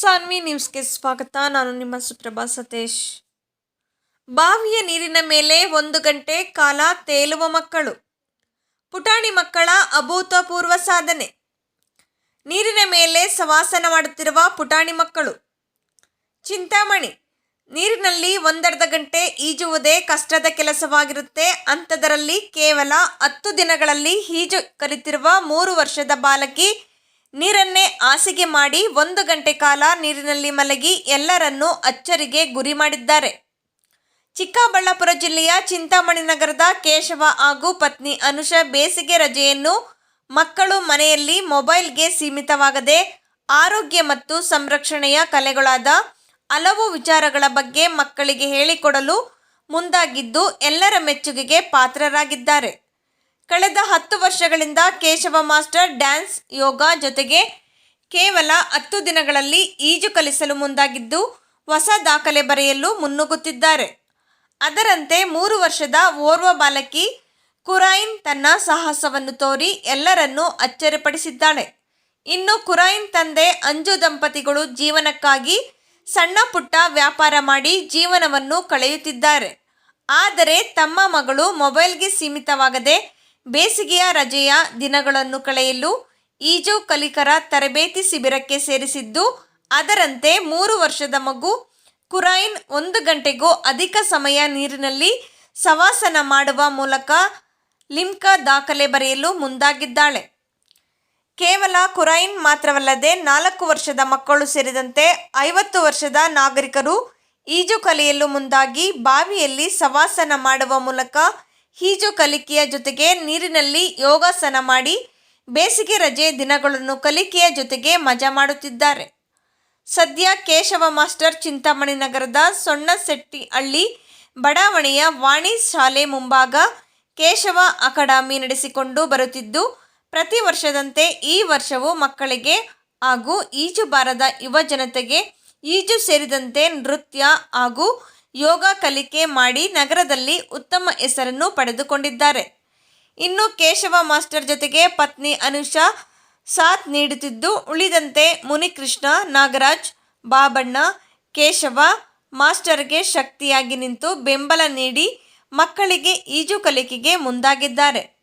ನ್ಯೂಸ್ಗೆ ಸ್ವಾಗತ ನಾನು ನಿಮ್ಮ ಸುಪ್ರಭಾ ಸತೀಶ್ ಬಾವಿಯ ನೀರಿನ ಮೇಲೆ ಒಂದು ಗಂಟೆ ಕಾಲ ತೇಲುವ ಮಕ್ಕಳು. ಪುಟಾಣಿ ಮಕ್ಕಳ ಅಭೂತಪೂರ್ವ ಸಾಧನೆ. ನೀರಿನ ಮೇಲೆ ಸವಾಸನ ಮಾಡುತ್ತಿರುವ ಪುಟಾಣಿ ಮಕ್ಕಳು. ಚಿಂತಾಮಣಿ, ನೀರಿನಲ್ಲಿ ಒಂದರ್ಧ ಗಂಟೆ ಈಜುವುದೇ ಕಷ್ಟದ ಕೆಲಸವಾಗಿರುತ್ತೆ. ಅಂಥದರಲ್ಲಿ ಕೇವಲ ಹತ್ತು ದಿನಗಳಲ್ಲಿ ಈಜು ಕಲಿತಿರುವ ಮೂರು ವರ್ಷದ ಬಾಲಕಿ ನೀರನ್ನೇ ಹಾಸಿಗೆ ಮಾಡಿ ಒಂದು ಗಂಟೆ ಕಾಲ ನೀರಿನಲ್ಲಿ ಮಲಗಿ ಎಲ್ಲರನ್ನೂ ಅಚ್ಚರಿಗೆ ಗುರಿ ಮಾಡಿದ್ದಾರೆ. ಚಿಕ್ಕಬಳ್ಳಾಪುರ ಜಿಲ್ಲೆಯ ಚಿಂತಾಮಣಿ ನಗರದ ಕೇಶವ ಹಾಗೂ ಪತ್ನಿ ಅನುಷ ಬೇಸಿಗೆ ರಜೆಯನ್ನು ಮಕ್ಕಳು ಮನೆಯಲ್ಲಿ ಮೊಬೈಲ್ಗೆ ಸೀಮಿತವಾಗದೆ ಆರೋಗ್ಯ ಮತ್ತು ಸಂರಕ್ಷಣೆಯ ಕಲೆಗಳಾದ ಹಲವು ವಿಚಾರಗಳ ಬಗ್ಗೆ ಮಕ್ಕಳಿಗೆ ಹೇಳಿಕೊಡಲು ಮುಂದಾಗಿದ್ದು ಎಲ್ಲರ ಮೆಚ್ಚುಗೆಗೆ ಪಾತ್ರರಾಗಿದ್ದಾರೆ. ಕಳೆದ ಹತ್ತು ವರ್ಷಗಳಿಂದ ಕೇಶವ ಮಾಸ್ಟರ್ ಡ್ಯಾನ್ಸ್ ಯೋಗ ಜೊತೆಗೆ ಕೇವಲ ಹತ್ತು ದಿನಗಳಲ್ಲಿ ಈಜು ಕಲಿಸಲು ಮುಂದಾಗಿದ್ದು ಹೊಸ ದಾಖಲೆ ಬರೆಯಲು ಮುನ್ನುಗ್ಗುತ್ತಿದ್ದಾರೆ. ಅದರಂತೆ ಮೂರು ವರ್ಷದ ಓರ್ವ ಬಾಲಕಿ ಕುರಾಯಿನ್ ತನ್ನ ಸಾಹಸವನ್ನು ತೋರಿ ಎಲ್ಲರನ್ನೂ ಅಚ್ಚರಿಪಡಿಸಿದ್ದಾಳೆ. ಇನ್ನು ಕುರಾಯಿನ್ ತಂದೆ ಅಂಜು ದಂಪತಿಗಳು ಜೀವನಕ್ಕಾಗಿ ಸಣ್ಣ ಪುಟ್ಟ ವ್ಯಾಪಾರ ಮಾಡಿ ಜೀವನವನ್ನು ಕಳೆಯುತ್ತಿದ್ದಾರೆ. ಆದರೆ ತಮ್ಮ ಮಗಳು ಮೊಬೈಲ್ಗೆ ಸೀಮಿತವಾಗದೆ ಬೇಸಿಗೆಯ ರಜೆಯ ದಿನಗಳನ್ನು ಕಳೆಯಲು ಈಜು ಕಲಿಕರ ತರಬೇತಿ ಶಿಬಿರಕ್ಕೆ ಸೇರಿಸಿದ್ದು, ಅದರಂತೆ ಮೂರು ವರ್ಷದ ಮಗು ಕುರೈನ್ ಒಂದು ಗಂಟೆಗೂ ಅಧಿಕ ಸಮಯ ನೀರಿನಲ್ಲಿ ಸವಾಸನ ಮಾಡುವ ಮೂಲಕ ಲಿಮ್ಕಾ ದಾಖಲೆ ಬರೆಯಲು ಮುಂದಾಗಿದ್ದಾಳೆ. ಕೇವಲ ಕುರೈನ್ ಮಾತ್ರವಲ್ಲದೆ ನಾಲ್ಕು ವರ್ಷದ ಮಕ್ಕಳು ಸೇರಿದಂತೆ ಐವತ್ತು ವರ್ಷದ ನಾಗರಿಕರು ಈಜು ಕಲಿಯಲು ಮುಂದಾಗಿ ಬಾವಿಯಲ್ಲಿ ಸವಾಸನ ಮಾಡುವ ಮೂಲಕ ಈಜು ಕಲಿಕೆಯ ಜೊತೆಗೆ ನೀರಿನಲ್ಲಿ ಯೋಗಾಸನ ಮಾಡಿ ಬೇಸಿಗೆ ರಜೆ ದಿನಗಳನ್ನು ಕಲಿಕೆಯ ಜೊತೆಗೆ ಮಜಾ ಮಾಡುತ್ತಿದ್ದಾರೆ. ಸದ್ಯ ಕೇಶವ ಮಾಸ್ಟರ್ ಚಿಂತಾಮಣಿ ನಗರದ ಸೊಣ್ಣಸೆಟ್ಟಿಹಳ್ಳಿ ಬಡಾವಣೆಯ ವಾಣಿ ಶಾಲೆ ಮುಂಭಾಗ ಕೇಶವ ಅಕಾಡೆಮಿ ನಡೆಸಿಕೊಂಡು ಬರುತ್ತಿದ್ದು, ಪ್ರತಿ ವರ್ಷದಂತೆ ಈ ವರ್ಷವೂ ಮಕ್ಕಳಿಗೆ ಹಾಗೂ ಈಜು ಬಾರದ ಯುವ ಜನತೆಗೆ ಈಜು ಸೇರಿದಂತೆ ನೃತ್ಯ ಹಾಗೂ ಯೋಗ ಕಲಿಕೆ ಮಾಡಿ ನಗರದಲ್ಲಿ ಉತ್ತಮ ಹೆಸರನ್ನು ಪಡೆದುಕೊಂಡಿದ್ದಾರೆ. ಇನ್ನು ಕೇಶವ ಮಾಸ್ಟರ್ ಜೊತೆಗೆ ಪತ್ನಿ ಅನುಷಾ ಸಾಥ್ ನೀಡುತ್ತಿದ್ದು, ಉಳಿದಂತೆ ಮುನಿಕೃಷ್ಣ, ನಾಗರಾಜ್, ಬಾಬಣ್ಣ, ಕೇಶವ ಮಾಸ್ಟರ್ಗೆ ಶಕ್ತಿಯಾಗಿ ನಿಂತು ಬೆಂಬಲ ನೀಡಿ ಮಕ್ಕಳಿಗೆ ಈಜು ಕಲಿಕೆಗೆ ಮುಂದಾಗಿದ್ದಾರೆ.